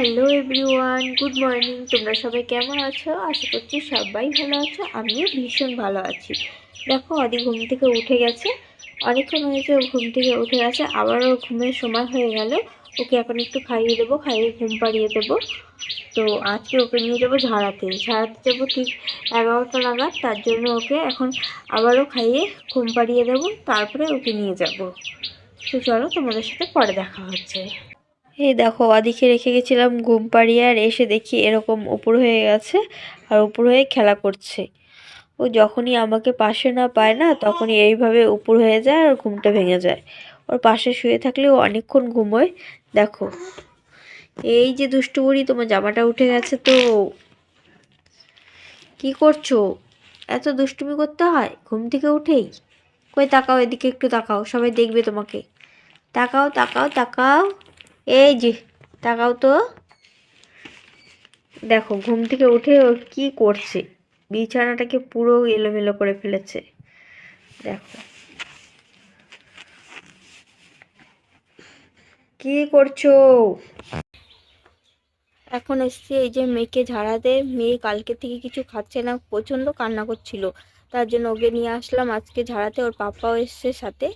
Hello everyone good morning তোমরা সবাই কেমন আছো? আশা করছি সবাই ভালো আছো। আমিও ভীষণ ভালো আছি। দেখো, অদি ঘুম থেকে উঠে গেছে। অনেকক্ষণ হয়েছে ও ঘুম থেকে উঠে গেছে। আবারও ঘুমের সময় হয়ে গেল। ওকে এখন একটু খাইয়ে দেবো, খাইয়ে ঘুম পাড়িয়ে দেবো। তো আজকে ওকে নিয়ে যাব ঝাড়াতে। ঝাড়াতে যাব ঠিক এগারোটা নাগাদ। তার জন্য ওকে এখন আবারও খাইয়ে ঘুম পাড়িয়ে দেবো। তারপরে ওকে নিয়ে যাব। তো চলো, তোমাদের সাথে পরে দেখা হচ্ছে। এই দেখো আদিকে রেখে গেছিলাম ঘুম পাড়িয়ে আর এসে দেখি এরকম উপর হয়ে গেছে আর উপর হয়ে খেলা করছে। ও যখনই আমাকে পাশে না পায় না, তখনই এইভাবে উপর হয়ে যায় আর ঘুমটা ভেঙে যায়। ওর পাশে শুয়ে থাকলে ও অনেকক্ষণ ঘুমোয়। দেখো, এই যে দুষ্টু বুড়ি, তোমার জামাটা উঠে গেছে তো। কি করছ? এত দুষ্টুমি করতে হয়? ঘুম থেকে উঠেই? কই তাকাও এদিকে, একটু তাকাও, সবাই দেখবে তোমাকে। তাকাও তাকাও তাকাও। এই যে, তাকাও তো। দেখো, ঘুম থেকে উঠে ও কী করছে? বিছানাটাকে পুরো এলোমেলো করে ফেলেছে। দেখো। কি করছ? এখন এসছি এই যে মেয়েকে ঝাড়াতে মেয়ে কালকে থেকে কিছু খাচ্ছে না, প্রচণ্ড কান্না করছিল। তার জন্য ওকে নিয়ে আসলাম আজকে ঝাড়াতে, ওর পাপাও এসছে সাথে।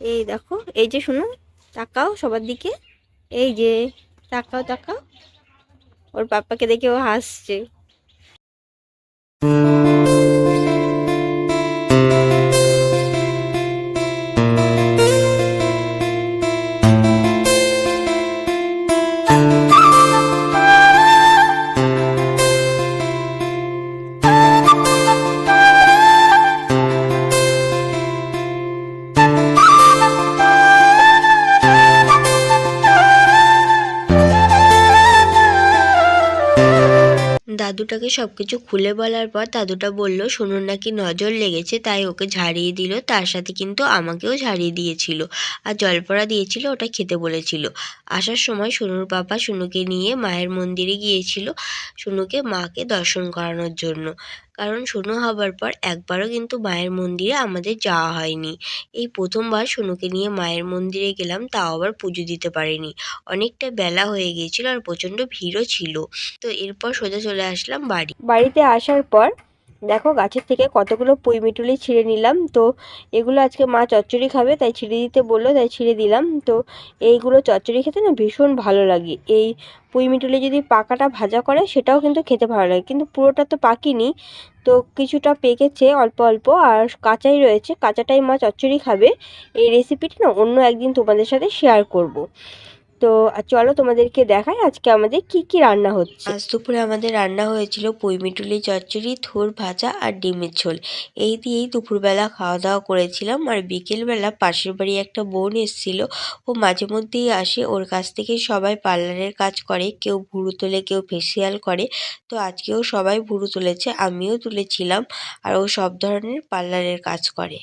এই দেখো, এই যে শুনুন, তাকাও সবার দিকে। এই যে তাকাও তাকাও। ওর পাপ্পাকে দেখে ও হাসছে। দাদুটাকে সব কিছু খুলে বলার পর দাদুটা বলল সোনুর নাকি নজর লেগেছে? তাই ওকে ঝাড়িয়ে দিল। তার সাথে কিন্তু আমাকেও ঝাড়িয়ে দিয়েছিল। আর জলপড়া দিয়েছিল, ওটা খেতে বলেছিল। আসার সময় সোনুর বাবা সোনুকে নিয়ে মায়ের মন্দিরে গিয়েছিল সোনুকে মাকে দর্শন করানোর জন্য। কারণ সোনু হবার পর একবারও কিন্তু মায়ের মন্দিরে আমাদের যাওয়া হয়নি। এই প্রথমবার সোনুকে নিয়ে মায়ের মন্দিরে গেলাম, তাও আবার পুজো দিতে পারিনি। অনেকটা বেলা হয়ে গিয়েছিল আর প্রচণ্ড ভিড়ও ছিল। তো এরপর সোজা চলে আসলাম বাড়ি। বাড়িতে আসার পর দেখো গাছের থেকে কতগুলো পুঁই মিটুলি ছিঁড়ে নিলাম। তো এগুলো আজকে মা চচ্চড়ি খাবে, তাই ছিঁড়ে দিতে বলল, তাই ছিঁড়ে দিলাম। তো এইগুলো চচ্চড়ি খেতে না ভীষণ ভালো লাগে। এই পুঁই মিটুলি যদি পাকাটা ভাজা করে, সেটাও কিন্তু খেতে ভালো লাগে। কিন্তু পুরোটা তো পাকিনি, তো কিছুটা পেকেছে অল্প অল্প। আর কাঁচাই রয়েছে, কাঁচাটাই মা চচ্চড়ি খাবে। এই রেসিপিটি না অন্য একদিন তোমাদের সাথে শেয়ার করব। তো চলো তোমাদেরকে দেখাই আজকে আমাদের কি কি রান্না হচ্ছে। আজ দুপুরে আমাদের রান্না হয়েছিল পুঁইমিটুলি চচ্চড়ি, থোর ভাজা আর ডিমের ঝোল। এই দিয়েই দুপুরবেলা খাওয়া দাওয়া করেছিলাম আর বিকেলবেলা পাশের বাড়ি একটা বোন এসেছিল। ও মাঝে মধ্যেই আসে, ওর কাছ থেকে সবাই পার্লারের কাজ করে, কেউ ভুরু তোলে, কেউ ফেসিয়াল করে। তো আজকেও সবাই ভুরু তুলেছে, আমিও তুলেছিলাম। আর ও সব ধরনের পার্লারের কাজ করে।